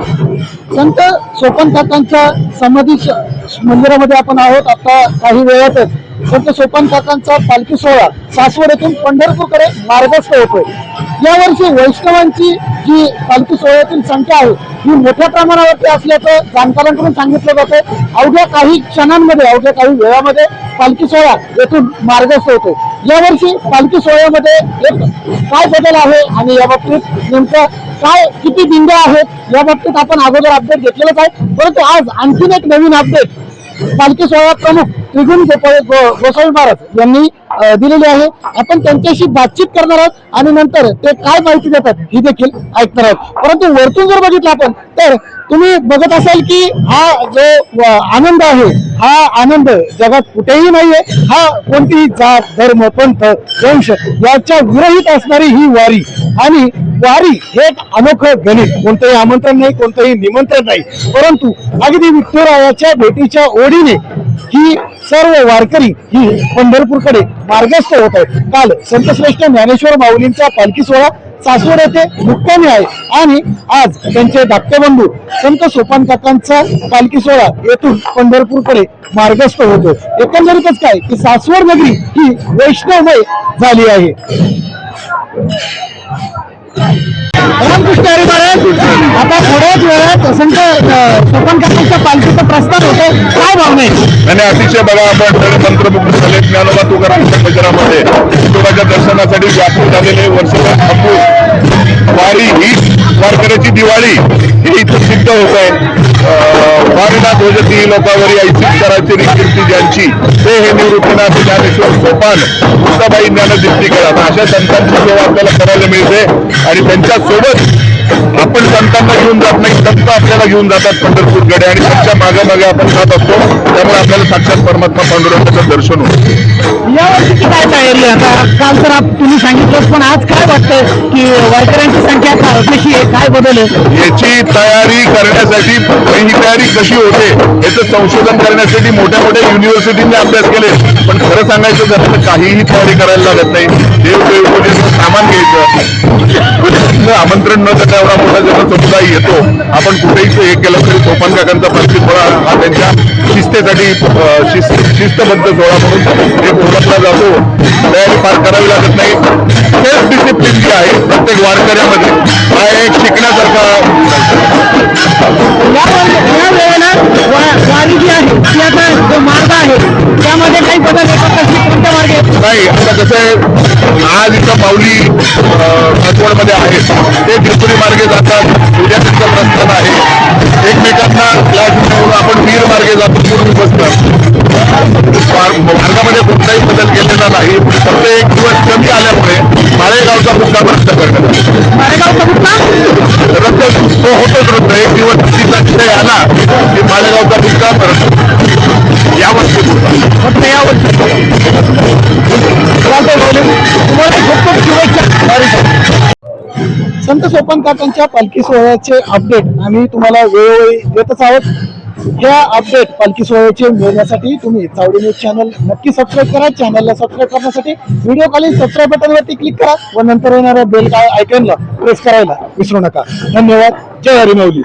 संत सोपन काकांच्या समाधी मंदिरामध्ये आपण आहोत. आता काही वेळातच संत सोपान काकांचा पालखी सोहळा सासवड येथून पंढरपूरकडे मार्गस्थ होतोय. यावर्षी वैष्णवांची जी पालखी सोहळ्यातील संख्या आहे ही मोठ्या प्रमाणावरती असल्याचं जाणकारांकडून सांगितलं जातं अवघ्या काही क्षणांमध्ये अवघ्या काही वेळामध्ये पालखी सोहळा येथून मार्गस्थ होतो यावर्षी पालखी सोहळ्यामध्ये एक काय बदल आहे आणि या बाबतीत नेमकं काय किती दिंड्या आहेत या बाबतीत आपण अगोदर अपडेट घेतलेलंच आहे. परंतु आज आणखीन एक नवीन अपडेट पालखी सोहळा प्रमुख त्रिगुण गोपाळ गोसावी महाराज यांनी दिलेली आहे. आपण त्यांच्याशी बातचीत करणार आहोत आणि नंतर ते काय माहिती देतात ही देखील ऐकणार आहोत. परंतु वरतून जर बघितलं आपण तर तुम्ही बघत असाल की हा जो आनंद आहे हा आनंद जगात कुठेही नाहीये. हा कोणतीही जात धर्म पंथ वंश याच्या विरहित असणारी ही वारी. आणि वारी हे एक अनोखं गणित. कोणतंही आमंत्रण नाही कोणतंही निमंत्रण नाही. परंतु अगदी विठ्ठुरायाच्या भेटीच्या ओढीने ही सर्व वारकरी ही पंढरपूरकडे मार्गस्थ होत आहेत. काल संतश्रेष्ठ ज्ञानेश्वर माऊलींचा पालखी सोहळा सासवड येथे मुक्कामी आहे. आणि आज त्यांचे धाकटे बंधू संत सोपान काकांचा पालखी सोहळा येथून पंढरपूरकडे मार्गस्थ होतो एकंदरीतच काय की सासवड नगरी ही वैष्णवमय झाली आहे. रामकृष्ण हरी महाराज आता थोड्याच वेळात संत स्वपन सोपान काकांच्या पालखीचं प्रस्ताव होतो काय भावना आहे? आणि अतिशय बघा आपण मंत्रमुक्त झाले ज्ञानोबा तुकारामच्या मंदिरामध्ये विठोबाच्या दर्शनासाठी व्यापून झालेले वर्षाला थांबून वारी ही वारकऱ्याची दिवाळी हे इथं सिद्ध होत आहे. अं, वारीला ध्वजती लोकावरी ऐच्छिक करायची कीर्ती ज्यांची ते हे निवृत्तीनाथ ज्ञानेश्वर सोपान मुक्ताबाई ज्ञानदीप्ती करा अशा संतांची सेवा आपल्याला करायला मिळते आणि त्यांच्यासोबत आपण संतांना घेऊन जात नाही संत आपल्याला घेऊन जातात पंढरपूरकडे आणि त्यांच्या मागे मागे आपण जात असतो. त्यामुळे आपल्याला साक्षात परमात्मा पांडुरंगाचं दर्शन होतं. आहे आता काल तर तुम्ही सांगितलं पण आज काय वाटतं की वारकऱ्यांची संख्या कशी आहे? काय बदल आहे? याची तयारी करण्यासाठी ही तयारी कशी होते याचं संशोधन करण्यासाठी मोठ्या मोठ्या युनिव्हर्सिटींनी अभ्यास केले. पण खरं सांगायचं झालं तर काहीही तयारी करायला लागत नाही. देवदेवपूजेचं सामान घ्यायचं. आमंत्रण न करता एवढा मोठा जनसमुदाय येतो आपण कुठेही एक केलं तरी सोपान काकांचा पालखी फळा हा त्यांच्या शिस्तेसाठी शिस्त शिस्तबद्ध सोहळा म्हणून एक ओळखला जातो. तयारी फार करावी लागत नाही. सेल्फ डिसिप्लिन जी आहे प्रत्येक वारकऱ्यामध्ये. हा एक शिकण्यासारखा यावर या वेळेला वा- वारी जी आहे ती आता जो मार्ग आहे त्यामध्ये काही बदल येतात कशी कोणत्या मार्ग आहेत? नाही आता कसं आहे आज इथं माऊली सासवडमध्ये आहेत. ते त्रिपुरी मार्गे जातात. उद्या त्यांचं प्रस्थान आहे. एकमेकांना क्लास आपण वीर मार्गे जातो पूर्वी बसतात. मार- मार्गामध्ये बदल केलेला नाही. फक्त एक दिवस कमी आल्यामुळे माळेगावचा मुक्काम रद्द करण्यात आला. मारेगावचा मुक्का रद्द तो होतोच रद्द एक दिवस तिचा विषय आला की माळेगावचा मुक्काम रद्द यावर्षी फक्त यावर्षी. संत सोपान काकांच्या पालखी सोहळ्याचे अपडेट आम्ही तुम्हाला वेळोवेळी देतच आहोत. ह्या अपडेट पालखी सोहळ्याचे मिळण्यासाठी तुम्ही चावडी न्यूज चॅनल नक्की सबस्क्राईब करा. चॅनलला सबस्क्राईब करण्यासाठी व्हिडिओ खाली सबस्क्राईब बटनवरती क्लिक करा व नंतर येणाऱ्या बेल काय आयकॉनला प्रेस करायला विसरू नका. धन्यवाद. जय हरिमौली